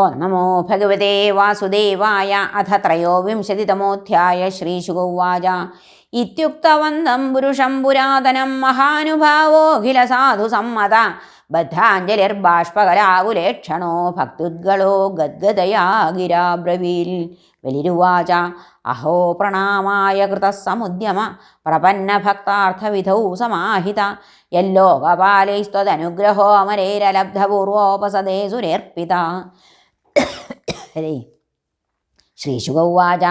ഓം നമോ ഭഗവതേ വാസുദേവായ അഥ ത്രയോവിംശതിതമോധ്യായ ശ്രീശുഗൗവാച ഇത്യുക്തവന്തം പുരുഷം പുരാതനം മഹാനുഭാവോഖില സാധു സമ്മത. ബദ്ധാഞ്ജലിർബാഷ്പകരാകുലേക്ഷണോ ഭക്തുദ്ഗളോ ഗദ്ഗദയാ ഗിരാബ്രവീൽ ബലിരുവാച അഹോ പ്രണാമായ കൃതസമുദ്യമ പ്രപന്നഭക്താർത്ഥവിധൗ സമാഹിത. യല്ലോകപാലൈസ്ത്വദനുഗ്രഹോ അമരേരലബ്ധപൂർവോപസദേ സുരേർപ്പിത. ഹരേ. ശ്രീശുഗൗവാച.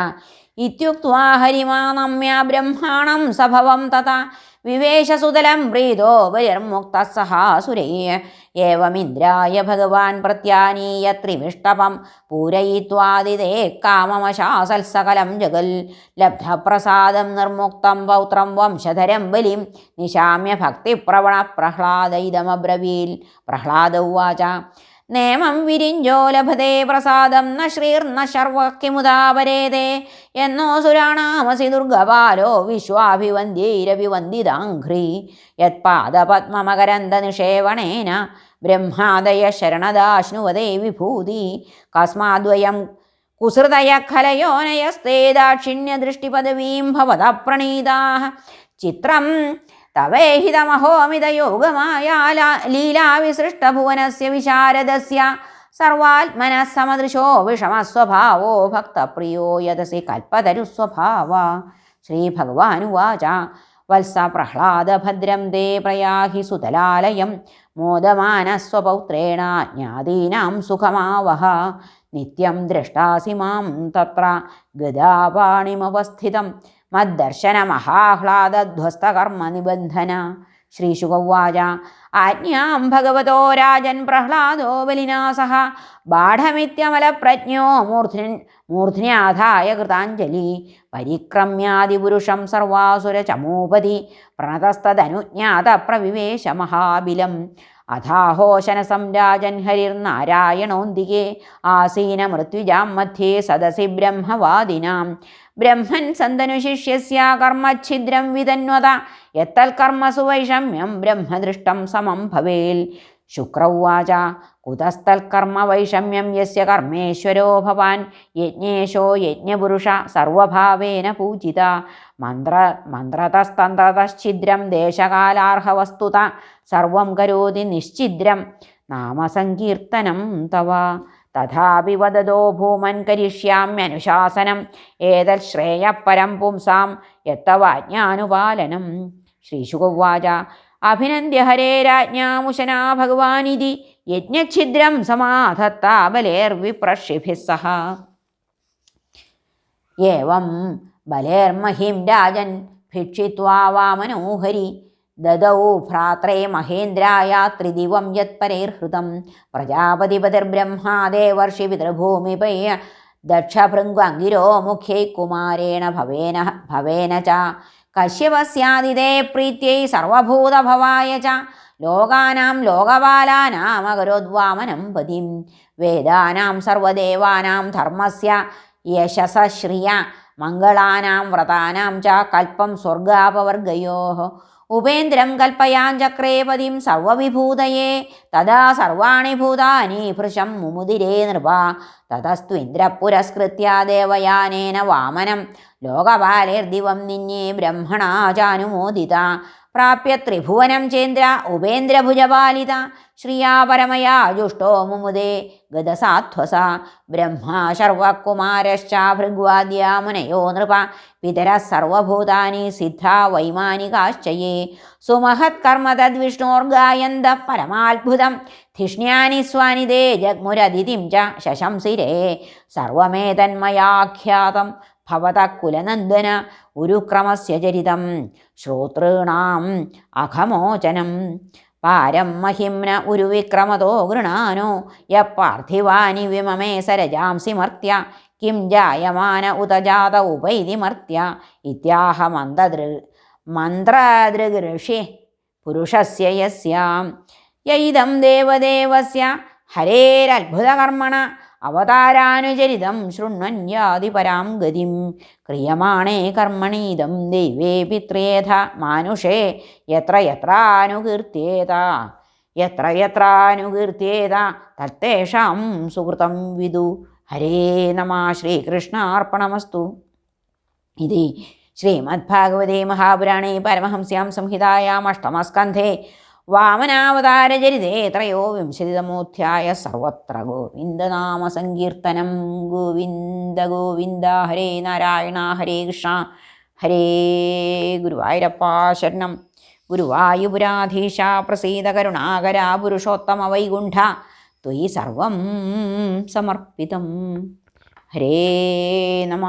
ഇത്യുക്ത്വാ ഹരിമാനമ്യ ബ്രഹ്മാണം സഭവം തഥാ വിവേശസുതലം പ്രീതോ ബലിർമുക്തഃ സഹാസുരേ ഭഗവാൻ പ്രത്യാനീയ ത്രിവിഷ്ടപം പൂരയിത്വാദിതേ കാമമശാസൽസകലം ജഗൽ. ലബ്ധപ്രസാദം നിർമുക്തം പൗത്രം വംശധരം ബലിം നിശാമ്യ ഭക്തിപ്രവണ പ്രഹ്ലാദയിതമബ്രവീൽ പ്രഹ്ലാദ ഉവാച. നേമം വിരിഞ്ചോ ലഭതേ പ്രസാദം ന ശ്രീർന്ന ശർവക്കിമുദാപരേതേ എന്നോ സുരാണാമസി ദുർഗപാലോ വിശ്വാഭിവന്ദ്യൈരഭിവന്ദിതാഘ്രീ യത്പാദപത്മമകരന്ദ നിഷേവണേന ബ്രഹ്മാദയ ശരണദാശ്നുവതേ വിഭൂതി. കസ്മാദ്വയം കുസൃതയ ഖലയോനയസ്തേ ദാക്ഷിണ്യദൃഷ്ടിപദവീം ഭവത പ്രണീതാ ചിത്രം തവേഹിതമഹോമിതയോഗമായ ലീലാവിസൃഷ്ടഭുവനസ്യ വിശാരദസ്യ. സർവാത്മനഃ സമദൃശോ വിഷമസ്വഭാവോ ഭക്തപ്രിയോ യതസി കൽപ്പതരുസ്വഭാവ. ശ്രീഭഗവാനുവാച വത്സ പ്രഹ്ലാദഭദ്രം ദേ പ്രയാഹി സുതലാലയം മോദമാനസ്വപൗത്രേണ ജ്ഞാതീനാം സുഖമാവഹ. നിത്യം ദ്രഷ്ടാസി മാം തത്ര ഗദാപാണിമവസ്ഥിതം മദ്ദർശനമഹാഹ്ലാദധ്വസ്തകർമ്മനിബന്ധന ശ്രീശുഗവാച ആജ്ഞാം ഭഗവതോ രാജൻ പ്രഹ്ലാദോ ബലിനാസഹ ബാഠമിത്യമലപ്രജ്ഞോ മൂർധ്നി മൂർധ്ന്യാധായ കൃതാഞ്ജലി പരിക്രമ്യാദിപുരുഷം സർവാസുരചമൂപതി പ്രണതസ്തനുജ്ഞാത പ്രവിവേശ മഹാബിലം അഥാഹോശനസം രാജൻ ഹരിർനാരായണോന്തികേ ആസീന മൃത്യുജാം മധ്യേ സദസി ബ്രഹ്മവാദിനാം ബ്രഹ്മൻ സന്തനു ശിഷ്യസ്യ കർമ്മഛിദ്രം വിതന്വത. യത്തൽക്കർമ്മസു വൈഷമ്യം ബ്രഹ്മദൃഷ്ടം സമം ഭവേൽ. ശുക്രൗവാച കർമ്മ വൈഷമ്യം യസ്യ കർമ്മേശ്വരോ ഭവാൻ. യജ്ഞേശോ യജ്ഞപുരുഷ സർവഭാവേന പൂജിത. മന്ത്ര മന്ത്രതസ്തന്ത്രതശ്ഛിദ്രം ദേശകാലാർഹവസ്തുത. സർവം കരോതി നിശ്ചിദ്രം നാമസങ്കീർത്തനം തവ. തഥാപി വദതോ ഭൂമൻ കരിഷ്യാമ്യനുശാസനം ഏതൽ ശ്രേയപരം പുംസാം യത്തവാജ്ഞാനുപാലനം ശ്രീശുഗുവാച അഭിനന്ദ്യ ഹരേ രാജ്ഞാമുശനാ ഭഗവാനിതി യജ്ഞഛിദ്രം സമാധത്താബലേർവിപ്രഷിഭിः സഹ. ഏവം ബലേർമഹിം രാജൻ ഭിക്ഷിത്വാ വാമനോഹരി ദദൗ ഭ്രാത്രേ മഹേന്ദ്രായ ത്രിദിവം യത്പരൈർഹൃതം പ്രജാപതിപതിർബ്രഹ്മാദേവർഷി പിതൃഭൂമിപൈ ദക്ഷഭൃംഗിരോ മുഖ്യൈ കുമാരേണ ഭവേന ഭവേന ച. കശ്യപസ്യാദിതേ പ്രീത്यै സർവഭൂതഭവായ ച. ലോകാനാം ലോകപാലാനാമകരോദ്വാമനം പതിം. വേദാനാം സർവദേവാനാം ധർമ്മസ്യ യശസശ്രിയ മംഗളാനാം വ്രതാനാം ച. കൽപ്പം സ്വർഗാപവർഗയോ. ഉപേന്ദ്രം കൽപ്പയാഞ്ചക്രേ പതിം സർവവിഭൂതയേ. തഥാ സർവാണി ഭൂതാനി ഭൃശം മുമുദിരേ നൃപ. തതസ്ത്വിന്ദ്രപുരസ്കൃത്യ ദേവയാനേന വാമനം. ലോകപാലേർദിവം നിന്യേ ബ്രഹ്മണാചാനുമോദിത പ്രാപ്യ ത്രിഭുവനം ചേന്ദ്ര ഉപേന്ദ്രഭുജപാലിത. ശ്രിയാപരമയാ ജുഷ്ടോ മുമുദേ. ഗതസാധ്വസ ബ്രഹ്മാ ഭൃഗ്വാദ്യാ മുനയോ നൃപ. പിതര സർവഭൂതാനി സിദ്ധ വൈമാനികാശ്ചയേ. സുമഹത്കർമ്മ തദ്വിഷ്ണോർഗായന്ത പരമാത്ഭുതം. ധിഷ്ണ്യാനി സ്വാനിതേ ജഗ്മുരതിഥിം ച ശശംസിരേ. സർവമേതന്മയാഖ്യാതം ഭവത കുലനന്ദന ഉരുക്രമസ്യ ചരിതം. ശ്രോതൃണാം അഘമോചനം. പാരം മഹിംന ഉരുവിക്രമതോ ഗൃണാനോ യ പാർത്ഥിവാനി വിമമേ സരജാംസി മർത്യ കിം ജായമാന ഉതജാത ഉപൈതി മർത്യ ഇത്യാഹ മന്ദദൃ മന്ത്രദൃഗൃഷി പുരുഷസ്യ യസ്യാം യൈതം ദേവദേവസ്യ ഹരേരത്ഭുതകർമ്മണ അവതാരാനുചരിതം ശൃണ്വന്യാതി പരാം ഗതിം. ക്രിയമാണേ കർമ്മണീതം. ദൈവേ പിത്രേധ മാനുഷേ യത്ര യത്രാനുകീർത്തിയേത തത്തേഷാം സുഹൃതം വിദു. ഹരേ നമ ശ്രീകൃഷ്ണാർപ്പണമസ്തു. ഇതി ശ്രീമദ്ഭാഗവതേ മഹാപുരാണേ പരമഹംസ്യാം സംഹിതായാം അഷ്ടമസ്കന്ധേ. വാമനാവതാരചരിതേ ത്രയോവിംശതിതമോധ്യായ സർവത്ര ഗോവിന്ദനാമസങ്കീർത്തനം. ഗോവിന്ദ ഗോവിന്ദ ഹരേ നാരായണ ഹരേ കൃഷ്ണ ഹരേ ഗുരുവായൂരപ്പാ ശരണം. ഗുരുവായൂപുരാധീശ പ്രസീത കരുണാകര പുരുഷോത്തമ വൈകുണ്ഠ ത്വയി സർവം സമർപ്പിതം. ഹരേ നമ.